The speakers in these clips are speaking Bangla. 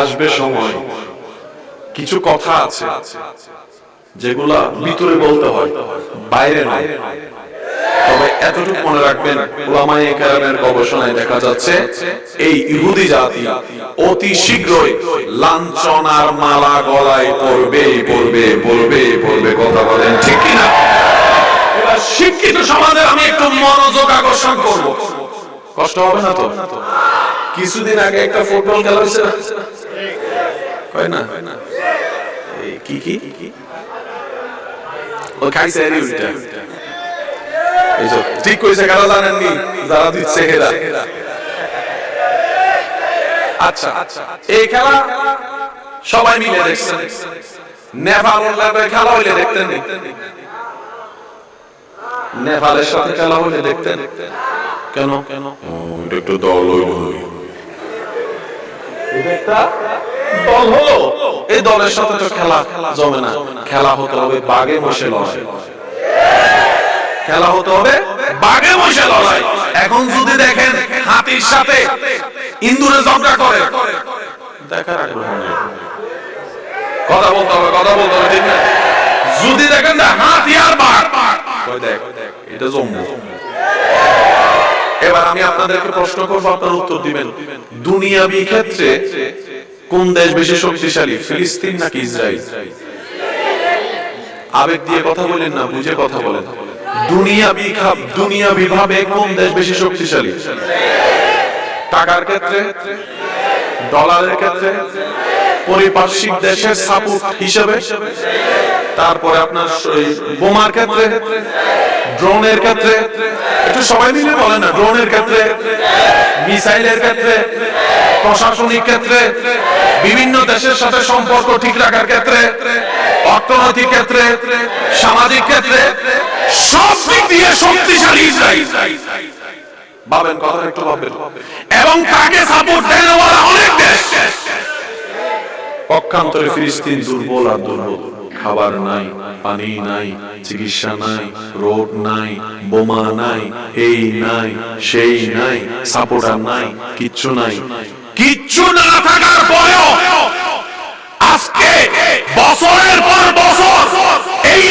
আসবে সময়। কিছু কথা আছে যেগুলা ভিতরে বলতে হয়, বাইরে নয়। তবে এতটুকু মনে রাখবেন ওলামায়ে কেরামের গবেষণায় দেখা যাচ্ছে, এই ইহুদি জাতি অতি শীঘ্রই লাঞ্ছনার মালা গলায় পড়বে পড়বে পড়বে পড়বে কথা বলেন ঠিক কি না এবার শিক্ষিত সমাজে আমি একটু মনোযোগ আকর্ষণ করব। কষ্ট হবে না তো? কিছুদিন আগে একটা ফুটবল খেলা হয়েছে? হয় না? এই কি কি? ও খাইছে এরই উল্টা। এই ঠিক কইছে কারা জানেননি? যারা দিচ্ছে হেরা। আচ্ছা এই খেলা সবাই মিলে দেখছেন। নেপাল ল্যাবের খেলা হইলে দেখতেন? নেপালের সাথে খেলা হইলে দেখতেন। কেন? কেন? একটু দল হইল। এই দলের সাথে তো খেলা জমে না। খেলা হতে হবে বাগে বসে লড়াই। খেলা হতে হবে বাগে বসে লড়াই। এখন যদি দেখেন হাতির সাথে ইন্দুরে ঝগড়া করে। দেখার আগ্রহ কথা বলতে হবে, কথা বলতে হবে, ঠিক না? যদি দেখেন হাতি আর বাঘ দেখ, এটা জম্মু। এবার আমি আপনাদেরকে প্রশ্ন করব, আপনারা উত্তর দিবেন। দুনিয়াবি ক্ষেত্রে কোন দেশ বেশি শক্তিশালী, ফিলিস্তিন নাকি ইসরায়েল আবেগ দিয়ে কথা বলেন না, বুঝে কথা বলেন। দুনিয়াবি খাপ, দুনিয়াবি ভাবে কোন দেশ বেশি শক্তিশালী? টাকার ক্ষেত্রে, ডলারের ক্ষেত্রে, পরিপার্শ্বিক দেশের সাপোর্ট হিসেবে? তারপরে আপনার বোমার ক্ষেত্রে, ড্রোনের ক্ষেত্রে, একটু সবাই মিলে বলেন না, ড্রোনের ক্ষেত্রে, মিসাইলের ক্ষেত্রে, প্রশাসনিক ক্ষেত্রে, বিভিন্ন দেশের সাথে সম্পর্ক ঠিক রাখার ক্ষেত্রে, অর্থনৈতিক ক্ষেত্রে, সামাজিক ক্ষেত্রে, সব দিক দিয়ে শক্তিশালী ইসরায়েল ভাবেন কথা একটু ভাবেন। এবং তাকে সাপোর্ট দেন অনেক দেশ। পক্ষান্তরে ফিলিস্তিন দুর্বল আর দুর্বল। খাবার নাই, পানি নাই, চিকিৎসা নাই রোড নাই, বোমা নাই, এই নাই, সেই নাই সাপোর্টার নাই, কিচ্ছু নাই। কিচ্ছু না থাকার পরেও আজকে বছরের পর বছর এই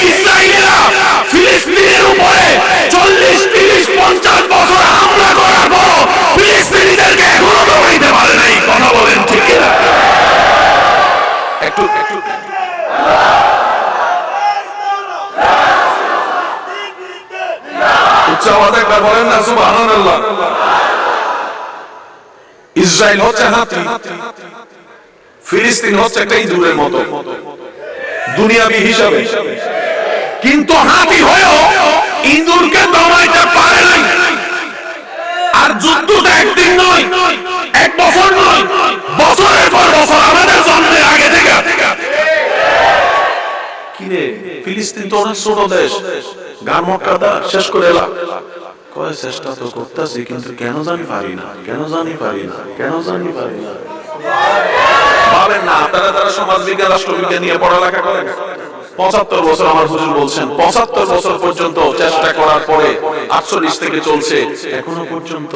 উচ্চ আওয়াজ একবার বলেন না, সুবহানাল্লাহ। ইসরায়েল হচ্ছে হাতি, ফিলিস্তিন হচ্ছে একটা ইঁদুরের মতো, দুনিয়াবি হিসাবে। কিন্তু হাতি হয়েও ইঁদুরকে দমাইতে পারে নাই। আর যুদ্ধটা একদিন নয়, এক বছর নয়, বছরের পর বছর আমাদের জন্মের আগে থেকে। কিরে, ফিলিস্তিন তো অনেক ছোট দেশ। গান মক্কাদা শেষ করে এলাম। কয় চেষ্টা তো করতেছি, কিন্তু কেন জানি পারি না, কেন জানি পারি না, কেন জানি পারি না। না যারা সমাজ বিজ্ঞান, রাষ্ট্রবিজ্ঞান নিয়ে পড়ালেখা করেন। পঁচাত্তর বছর আমার হুজুর বলছেন, পঁচাত্তর বছর পর্যন্ত চেষ্টা করার পরে আটচল্লিশ থেকে চলছে, এখনও পর্যন্ত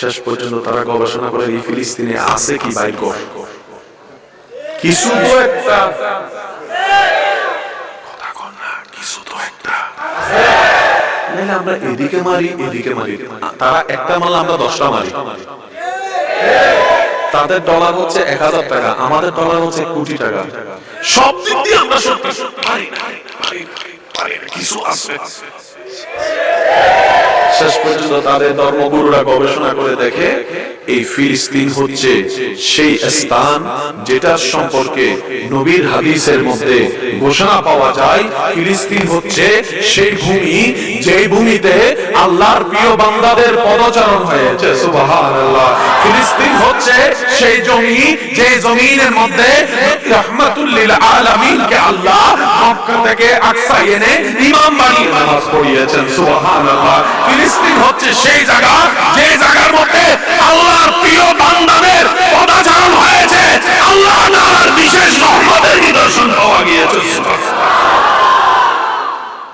শেষ পর্যন্ত তারা গবেষণা করে এই ফিলিস্তিনে আছে কি বাইক কিছু একটা আমরা এদিকে মারি এদিকে মারি। তারা একটা মারলে আমরা দশটা মারি। তাদের ডলার হচ্ছে এক হাজার টাকা, আমাদের ডলার হচ্ছে কোটি টাকা। সব আমরা কিছু আছে। শেষ পর্যন্ত তাদের ধর্মগুরুরা গবেষণা করে দেখে, এই ফিলিস্তিন হচ্ছে সেই স্থান যেটার সম্পর্কে নবীর হাদিসের মধ্যে ঘোষণা পাওয়া যায়, ফিলিস্তিন হচ্ছে সেই ভূমি, যেই ভূমিতে আল্লাহর প্রিয় বান্দাদের পদচারণ হয়েছে, সুবহানাল্লাহ। ফিলিস্তিন হচ্ছে সেই জমি, যে জমিনের মধ্যে রহমাতুল্লিল আলামিনকে আল্লাহ মক্কা থেকে আকসা এনে ইমাম বানিয়ে নামাজ পড়িয়েছেন, সুবহানাল্লাহ। ফিলিস্তিন হচ্ছে সেই জায়গা, যে জায়গার মধ্যে আল্লাহর প্রিয় বান্দাদের পদাচারণ হয়েছে। আল্লাহ তাআলার বিশেষ রহমতের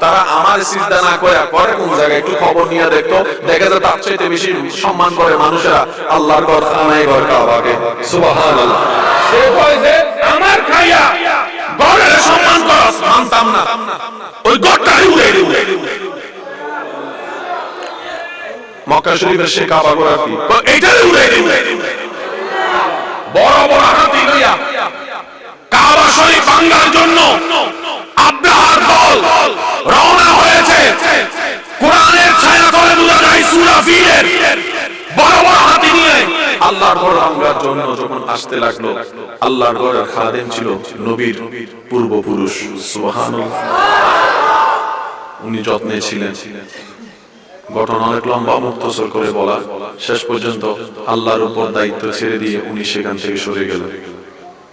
তারা চাইতে বেশি সম্মান করে মানুষেরা আল্লাহর ঘর, খানায় ঘর কাবাকে সুবহানাল্লাহ। আমার খাইয়া ঘরের সম্মান করস মানতাম ওই মক্কা শরীফের সে কাবা গোড়া কি এইটারে উড়ে উড়ে বড় বড় হাতি লইয়া কাবা শরীফ ভাঙার জন্য আব্রাহার দল রওনা হয়েছে। কোরআনের ছায়া তলে বোঝা যায় সূরা ফিলের। বড় বড় হাতি নিয়ে আল্লাহর ঘর ভাঙার জন্য যখন আসতে লাগল, আল্লাহর ঘরের খাদেম ছিল নবীর পূর্বপুরুষ। সুবহানাল্লাহ। উনি যত্নে ছিলেন। ঘটনা অনেক লম্বা মুক্তসর করে বলা শেষ পর্যন্ত আল্লাহর উপর দায়িত্ব ছেড়ে দিয়ে উনি সেখান থেকে সরে গেলেন।